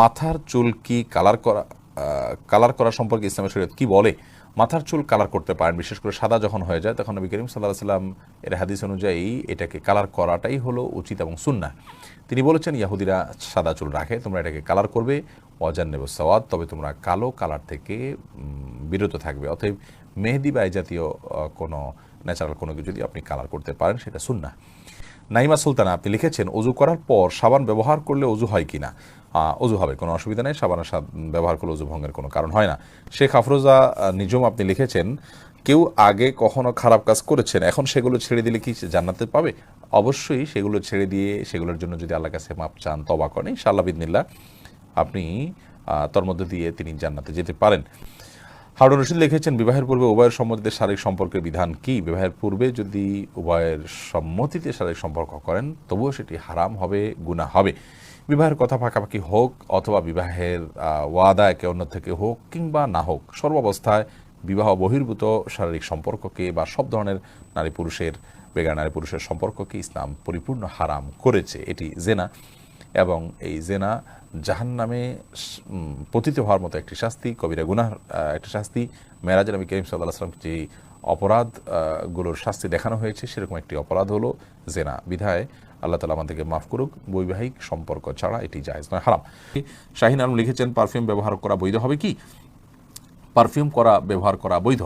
মাথার চুল কি কালার করা কালার করা সম্পর্কে ইসলামের শরীয়ত কি বলে? মাথার চুল কালার করতে পারেন, বিশেষ করে সাদা যখন হয়ে যায় তখন নবী করিম সাল্লাহ সাল্লাম এর হাদিস অনুযায়ী এটাকে কালার করাটাই হলো উচিত এবং সুন্না তিনি বলেছেন, ইয়াহুদিরা সাদা চুল রাখে, তোমরা এটাকে কালার করবে অজান নেব সওয়াদ তবে তোমরা কালো কালার থেকে বিরত থাকবে। অতএব মেহেদি বা জাতীয় কোনো ন্যাচারাল কোনো কিছু যদি আপনি কালার করতে পারেন, সেটা সুন্না নাইমা সুলতানা, আপনি লিখেছেন অজু করার পর সাবান ব্যবহার করলে অজু হয় কি না অজু হবে, কোনো অসুবিধা নেই সাবানের ব্যবহার করলে অজু ভঙ্গের কোনো কারণ হয় না। শেখ আফরোজা নিজম আপনি লিখেছেন, কেউ আগে কখনো খারাপ কাজ করেছেন, এখন সেগুলো ছেড়ে দিলে কি জান্নাতে পাবে? অবশ্যই সেগুলো ছেড়ে দিয়ে, সেগুলোর জন্য যদি আল্লাহ কাছে মাপ চান তবা করেন। ইনশাআল্লাহ বিদিনিল্লাহ আপনি তোর মধ্যে দিয়ে তিনি জান্নাতে যেতে পারেন। হারুন রশিদ লিখেছেন, বিবাহের পূর্বে উভয়ের সম্মতিতে শারীরিক সম্পর্কের বিধান কি? বিবাহের পূর্বে যদি উভয়ের সম্মতিতে শারীরিক সম্পর্ক করেন, তবুও সেটি হারাম হবে, গুনাহ হবে। বিবাহের কথা পাকাপাকি হোক অথবা বিবাহের ওয়াদা একে অন্য থেকে হোক কিংবা না হোক, সর্বাবস্থায় বিবাহ বহির্ভূত শারীরিক সম্পর্ককে বা সব ধরনের নারী পুরুষের বেগার নারী পুরুষের সম্পর্ককে ইসলাম পরিপূর্ণ হারাম করেছে। এটি জেনা। এবং এই জেনা জাহান নামে পতিত হওয়ার মতো একটি শাস্তি, কবিরা গুনার একটি শাস্তি। মেরাজ নবী করিম সাল্লাহ আসলাম যে অপরাধগুলোর শাস্তি দেখানো হয়েছে, সেরকম একটি অপরাধ হলো জেনা। বিধায় আল্লাহ তালা আমাদেরকে মাফ করুক, বৈবাহিক সম্পর্ক ছাড়া এটি জায়েজ নয়, হারাম। শাহিন আলম লিখেছেন, পারফিউম ব্যবহার করা বৈধ হবে কি? পারফিউম করা, ব্যবহার করা বৈধ।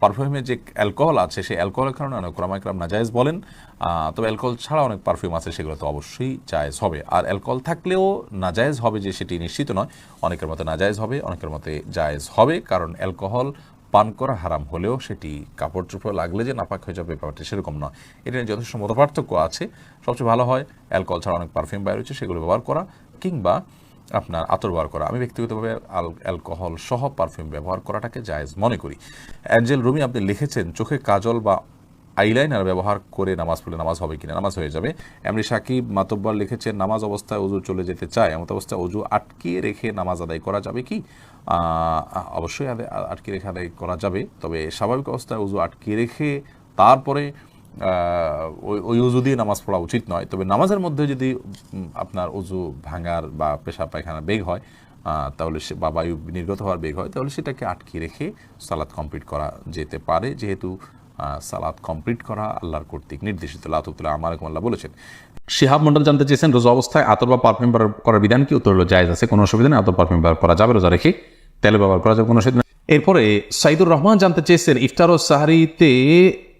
পারফিউমে যে অ্যালকোহল আছে সেই অ্যালকোহলের কারণে অনেক ক্রমাইকরাম নাজায়েজ বলেন। আহ, তবে অ্যালকোহল ছাড়া অনেক পারফিউম আছে সেগুলো তো অবশ্যই জায়েজ হবে। আর অ্যালকোহল থাকলেও নাজায়েজ হবে যে সেটি নিশ্চিত নয় অনেকের মতে নাজায়েজ হবে অনেকের মতে জায়েজ হবে কারণ অ্যালকোহল পান করা হারাম হলেও সেটি কাপড় চোপড় লাগলে যে নাপাক হয়ে যাবে ব্যাপারটি সেরকম নয়। এটা নিয়ে যথেষ্ট মতপার্থক্য আছে। সবচেয়ে ভালো হয় অ্যালকোহল ছাড়া অনেক পারফিউম বাইর হচ্ছে সেগুলো ব্যবহার করা কিংবা আপনার আতর ব্যবহার করা। আমি ব্যক্তিগতভাবে অ্যালকোহল সহ পারফিউম ব্যবহার করাটাকে জায়েজ মনে করি। অ্যাঞ্জেল রুমি, আপনি লিখেছেন, চোখে কাজল বা আইলাইনার ব্যবহার করে নামাজ পড়লে নামাজ হবে কিনা? নামাজ হয়ে যাবে। এমনি সাকিব মাতব্বর লিখেছেন, নামাজ অবস্থায় অজু চলে যেতে চায়। এমন অবস্থায় অজু আটকিয়ে রেখে নামাজ আদায় করা যাবে কি? অবশ্যই আটকে রেখে আদায় করা যাবে। তবে স্বাভাবিক অবস্থায় অজু আটকে রেখে তারপরে ওই উজু দিয়ে নামাজ পড়া উচিত নয়। তবে নামাজের মধ্যে যদি আপনার উজু ভাঙার বা পেশা পায়খানা বেগ হয় তাহলে সে বা বায়ু নির্গত হওয়ার বেগ হয়, তাহলে সেটাকে আটকে রেখে সালাদ কমপ্লিট করা যেতে পারে। যেহেতু সালাদ কমপ্লিট করা আল্লাহর কর্তৃক নির্দেশিত। লাতুল্লাহ আমার আল্লাহ বলেছেন। শিহাব মন্ডল জানতে চেয়েছেন, রোজা অবস্থায় আতর বা পারফিউম করার বিধান কি? উত্তর হলো, জায়েজ আছে, কোনো অসুবিধা নেই, আতর পারফিউম করা যাবে, রোজা রেখে তেল ব্যবহার করা যাবে, কোনো অসুবিধা এরপরে সাইদুর রহমান জানতে চেয়েছেন, ইফতার ও সাহারিতে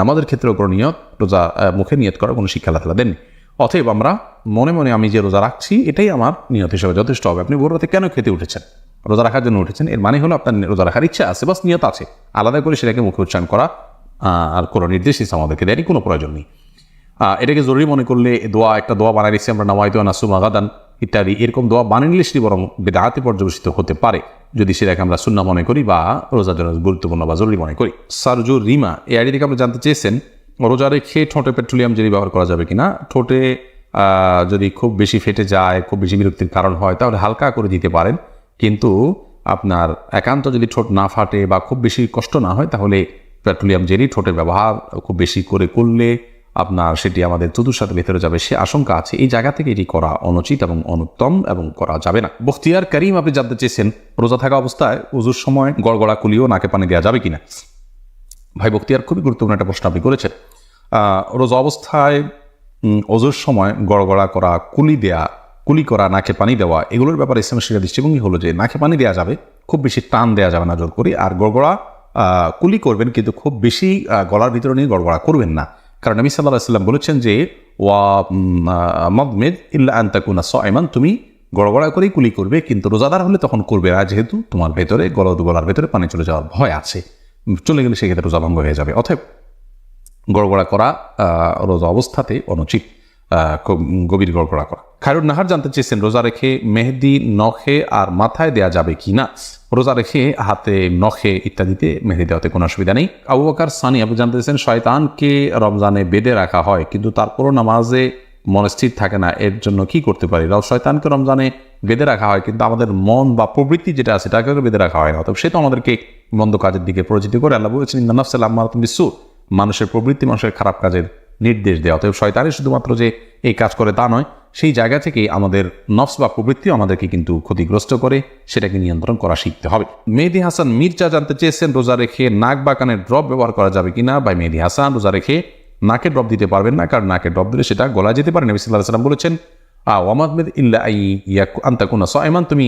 নামাজের ক্ষেত্রেও কোনো নিয়ত, রোজা মুখে নিয়ত করার কোনো শিক্ষা আল্লাহ দেননি। অতএব আমরা মনে মনে আমি যে রোজা রাখছি, এটাই আমার নিয়ত হিসেবে যথেষ্ট হবে। আপনি ভোর কেন খেতে উঠেছেন? রোজা রাখার জন্য উঠেছেন, এর মানে হলো আপনার রোজা রাখার ইচ্ছা আছে, বাস নিয়ত আছে। আলাদা করে সেটাকে মুখে উচ্চারণ করা আর কোনো নির্দেশ ইসলাম আমাদেরকে দেয়নি, কোনো প্রয়োজন নেই। এটাকে জরুরি মনে করলে দোয়া, একটা দোয়া বানাই দিচ্ছি আমরা নামাইতো নাসুম আগাদান ইত্যাদি। এরকম দোয়া বানিয়ে নিলে সেটি বরং বেদাহাতে পর্যবেসিত হতে পারে। যদি সেটাকে আমরা শূন্য মনে করি বা রোজার জন্য গুরুত্বপূর্ণ বা জরুরি মনে করি। সারজু রিমা, এই আইডি থেকে আপনি জানতে চেয়েছেন, রোজা রেখে ঠোঁটে পেট্রোলিয়াম জেলি ব্যবহার করা যাবে কিনা? ঠোঁটে যদি খুব বেশি ফেটে যায়, খুব বেশি বিরক্তির কারণ হয়, তাহলে হালকা করে দিতে পারেন। কিন্তু আপনার একান্ত যদি ঠোঁট না ফাটে বা খুব বেশি কষ্ট না হয়, তাহলে পেট্রোলিয়াম জেলি ঠোঁটের ব্যবহার খুব বেশি করে করলে আপনার সেটি আমাদের চতুর সাথে ভেতরে যাবে, সে আশঙ্কা আছে। এই জায়গা থেকে এটি করা অনুচিত এবং অনুত্তম এবং করা যাবে না। বখতিয়ার করিম, আপনি জানতে চেয়েছেন, রোজা থাকা অবস্থায় উজুর সময় গড়গড়া কুলিও নাকে পানি দেওয়া যাবে কিনা? ভাই, বখতিয়ার খুবই গুরুত্বপূর্ণ একটা প্রশ্ন আপনি করেছেন। রোজা অবস্থায় অজুর সময় গড়গড়া করা, কুলি দেয়া, কুলি করা, নাকে পানি দেওয়া, এগুলোর ব্যাপারে ইসলামের শিক্ষা দৃষ্টিভঙ্গি হলো যে নাকে পানি দেওয়া যাবে, খুব বেশি টান দেওয়া যাবে না জোর করি, আর গড়গড়া কুলি করবেন কিন্তু খুব বেশি গলার ভিতরে নিয়ে গড়গড়া করবেন না। কারণ নবী সাল্লাহ সাল্লাম বলেছেন যে, ওয়া মদমেদ ইল্লা আন্তাকুনা সয়মান তুমি গড়বড়া করেই কুলি করবে, কিন্তু রোজাদার হলে তখন করবে না, যেহেতু তোমার ভেতরে গলদ গলার ভেতরে পানি চলে যাওয়ার ভয় আছে। চলে গেলে সেক্ষেত্রে রোজা ভঙ্গ হয়ে যাবে। অথব গড়গড়া করা রোজা অবস্থাতে অনুচিত খুব গভীর গড়গড়া করা। খায়রুন নাহার জানতে চেয়েছেন, রোজা রেখে মেহেদি, নখে আর মাথায় দেয়া যাবে কি না? রোজা রেখে হাতে নখে ইত্যাদিতে মেহেদি দেওয়াতে কোনো অসুবিধা নেই। আবু বকর সানি, আপনি জানতে চেয়েছেন, শয়তানকে রমজানে বেঁধে রাখা হয়, কিন্তু তারপরও নামাজে মনস্থির থাকে না, এর জন্য কি করতে পারি? শয়তানকে রমজানে বেঁধে রাখা হয়, কিন্তু আমাদের মন বা প্রবৃত্তি যেটা আছে সেটাকে বেঁধে রাখা হয় না। তবে সে তো আমাদেরকে মন্দ কাজের দিকে পরিচিত করে, আল্লাহ বলেছেন ইন্দানাফসাল আম্মার বিশ্বু মানুষের প্রবৃত্তি মানুষের খারাপ কাজের নির্দেশ দেওয়া অতএব শয়তানই শুধুমাত্র যে এই কাজ করে তা নয় সেই জায়গা থেকেই আমাদের নফস বা প্রবৃত্তি আমাদেরকে কিন্তু ক্ষতিগ্রস্ত করে, সেটাকে নিয়ন্ত্রণ করা শিখতে হবে। মেহেদি হাসান মির্জা জানতে চেয়েছেন, রোজা রেখে নাক বা কানের ড্রপ ব্যবহার করা যাবে কিনা? বা মেহেদি হাসান, রোজা রেখে নাকে ড্রপ দিতে পারবেন না, কারণ নাকে ড্রপ দিলে সেটা গলা যেতে পারে। নবী সাল্লাহ সাল্লাম বলেছেন, আ ওয়ামাদমেদ ইল্লা আই ইয়া আন্তাকুনা সয়মান তুমি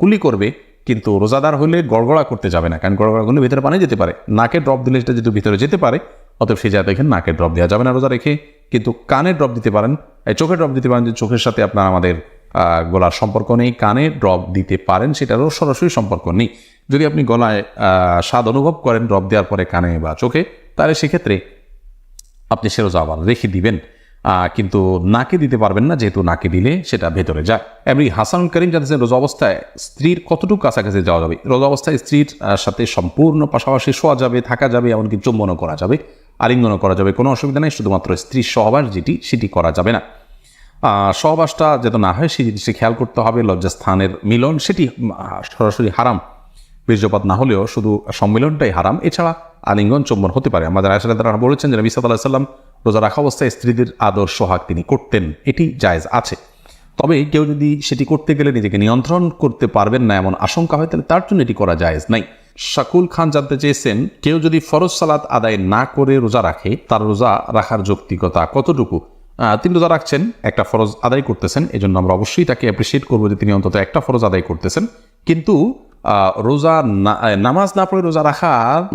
কুলি করবে, কিন্তু রোজাদার হলে গড়গড়া করতে যাবে না, কারণ গড়গড়া করলে ভিতরে পানি যেতে পারে। নাকে ড্রপ দিলে সেটা যেহেতু ভিতরে যেতে পারে, অতএব সেই জায়গা দেখেন নাকে ড্রপ দেওয়া যাবে না রোজা রেখে। কিন্তু কানে ড্রপ দিতে পারেন। চোখে ড্রপ দিতে পারেন যে চোখের সাথে আপনার আমাদের গলার সম্পর্ক নেই, কানে ড্রপ দিতে পারেন, সেটারও সরাসরি সম্পর্ক নেই। যদি আপনি গলায় স্বাদ অনুভব করেন ড্রপ দেওয়ার পরে কানে বা চোখে, তাহলে সেক্ষেত্রে আপনি সে রোজা আবার রেখে দিবেন। কিন্তু নাকে দিতে পারবেন না, যেহেতু নাকে দিলে সেটা ভেতরে যায়। এমনি হাসান করিম জানতেছেন রোজা অবস্থায় স্ত্রীর কতটুকু কাছাকাছি যাওয়া যাবে? রোজা অবস্থায় স্ত্রীর সাথে সম্পূর্ণ পাশাপাশি শোয়া যাবে, থাকা যাবে, এমনকি চুম্বনও করা যাবে। আলিঙ্গনও করা যাবে। কোনো অসুবিধা নেই, শুধুমাত্র স্ত্রীর সহবাস যেটি, সেটি করা যাবে না। সহবাসটা যাতে না হয় সেই জিনিসটি খেয়াল করতে হবে, লজ্জাস্থানের মিলন, সেটি সরাসরি হারাম। বীর্যপাত না হলেও শুধু সম্মিলনটাই হারাম। এছাড়া আলিঙ্গন চুম্বন হতে পারে। আমাদের আয়সা তারা বলেছেন যে নবী সাল্লাহ সাল্লাম রোজা রাখা অবস্থায় স্ত্রীদের আদর সোহাগ তিনি করতেন। এটি জায়েজ আছে। তবে কেউ যদি সেটি করতে গেলে নিজেকে নিয়ন্ত্রণ করতে পারবেন না, এমন আশঙ্কা হয়, তাহলে তার জন্য এটি করা জায়েজ নাই। শাকুল খান জানতে চেয়েছেন, কেউ যদি ফরজ সালাত আদায় না করে রোজা রাখে, তার রোজা রাখার যৌক্তিকতা কতটুকু? তিনি রোজা রাখছেন, একটা ফরজ আদায় করতেছেন, এজন্য আমরা অবশ্যই তাকে অ্যাপ্রিসিয়েট করব যে তিনি অন্তত একটা ফরজ আদায় করতেছেন। কিন্তু রোজা নামাজ না পড়ে রোজা রাখা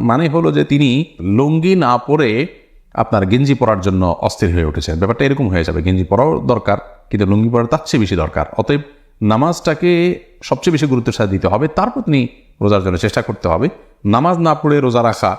মানে হলো যে তিনি লুঙ্গি না পরে আপনার গেঞ্জি পরার জন্য অস্থির হয়ে উঠেছেন। ব্যাপারটা এরকম হয়ে যাবে, গেঞ্জি পরাও দরকার, কিন্তু লুঙ্গি পরা তার চেয়ে বেশি দরকার। অতএব নামাজটাকে সবচেয়ে বেশি গুরুত্বের সাথে দিতে হবে। তারপর তিনি রোজার জন্য চেষ্টা করতে হবে। নামাজ না পড়ে রোজা রাখা,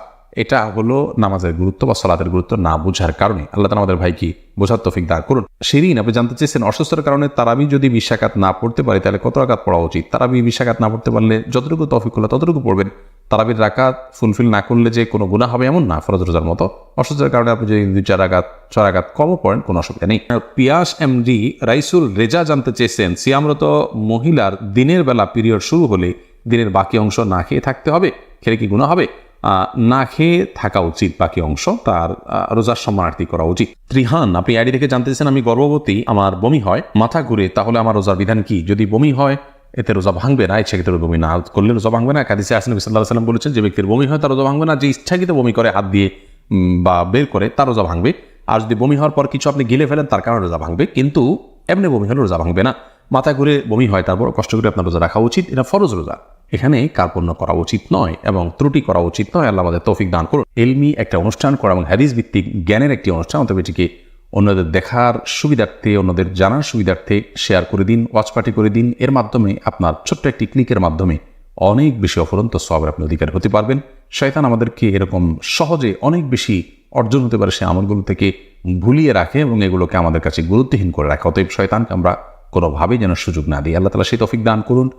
এটা হলো নামাজের গুরুত্ব বা সলাতের গুরুত্ব না বোঝার কারণে। আল্লাহ আমাদের ভাইকে বোঝার তফিক দাঁড় করুন। শিরিন, আপনি জানতে চেয়েছেন অসুস্থতার কারণে তারাবি যদি বিশাকাত না পড়তে পারে, তাহলে কত রাকাত পড়া উচিত? তারাবি বিশাকাত না পড়তে পারলে যতটুকু তফিক হলো ততটুকু পড়বেন। তারাবির রাকাত ফুলফিল না করলে যে কোনো গুণা হবে এমন না, ফরজ রোজার মতো। অসুস্থতার কারণে আপনি যদি দুই, চার আঘাত ছয় আঘাত কমও পড়েন, কোনো অসুবিধা নেই। পিয়াস এমডি রাইসুল রেজা জানতে চেয়েছেন, সিয়ামরত মহিলার দিনের বেলা পিরিয়ড শুরু হলে দিনের বাকি অংশ না খেয়ে থাকতে হবে, খেলে কি গুণা হবে? না খেয়ে থাকা উচিত বাকি অংশ, তার রোজার সম্মানার্থী করা উচিত। ত্রিহান, আপনি আইডি থেকে জানতে চাইছেন আমি গর্ভবতী, আমার বমি হয়, মাথা ঘুরে, তাহলে আমার রোজার বিধান কি? যদি বমি হয়, এতে রোজা ভাঙবে না ইচ্ছাকৃত বমি না করলে রোজা ভাঙবে না কাদিসে আসেন সাল্লাহ সাল্লাম বলেছেন, যে ব্যক্তির বমি হয়, তার রোজা ভাঙবে না, যে ইচ্ছাকৃত বমি করে, হাত দিয়ে বা বের করে, তার রোজা ভাঙবে। আর যদি বমি হওয়ার পর কিছু আপনি গিলে ফেলেন, তার কারণে রোজা ভাঙবে, কিন্তু এমনি বমি হলে রোজা ভাঙবে না। মাথা ঘুরে বমি হয়, তারপর কষ্ট করে আপনার রোজা রাখা উচিত। এটা ফরজ রোজা। এখানে কার্পণ্য করা উচিত নয় এবং ত্রুটি করা উচিত নয়। আল্লাহ আমাদের তৌফিক দান করুন। এলমি একটা অনুষ্ঠান করা এবং হাদিস ভিত্তিক জ্ঞানের একটি অনুষ্ঠান, অতএব এটিকে অন্যদের দেখার সুবিধার্থে, অন্যদের জানার সুবিধার্থে শেয়ার করে দিন ওয়াচ পার্টি করে দিন। এর মাধ্যমে আপনার ছোট্ট একটি ক্লিকের মাধ্যমে অনেক বেশি অফুরন্ত সবের আপনি অধিকার হতে পারবেন। শয়তান আমাদেরকে এরকম সহজে অনেক বেশি অর্জন হতে পারে সে আমলগুলো থেকে ভুলিয়ে রাখে এবং এগুলোকে আমাদের কাছে গুরুত্বহীন করে রাখে। অতএব শয়তানকে আমরা কোনোভাবেই যেন সুযোগ না দিই। আল্লাহ তালা সেই তফিক দান করুন।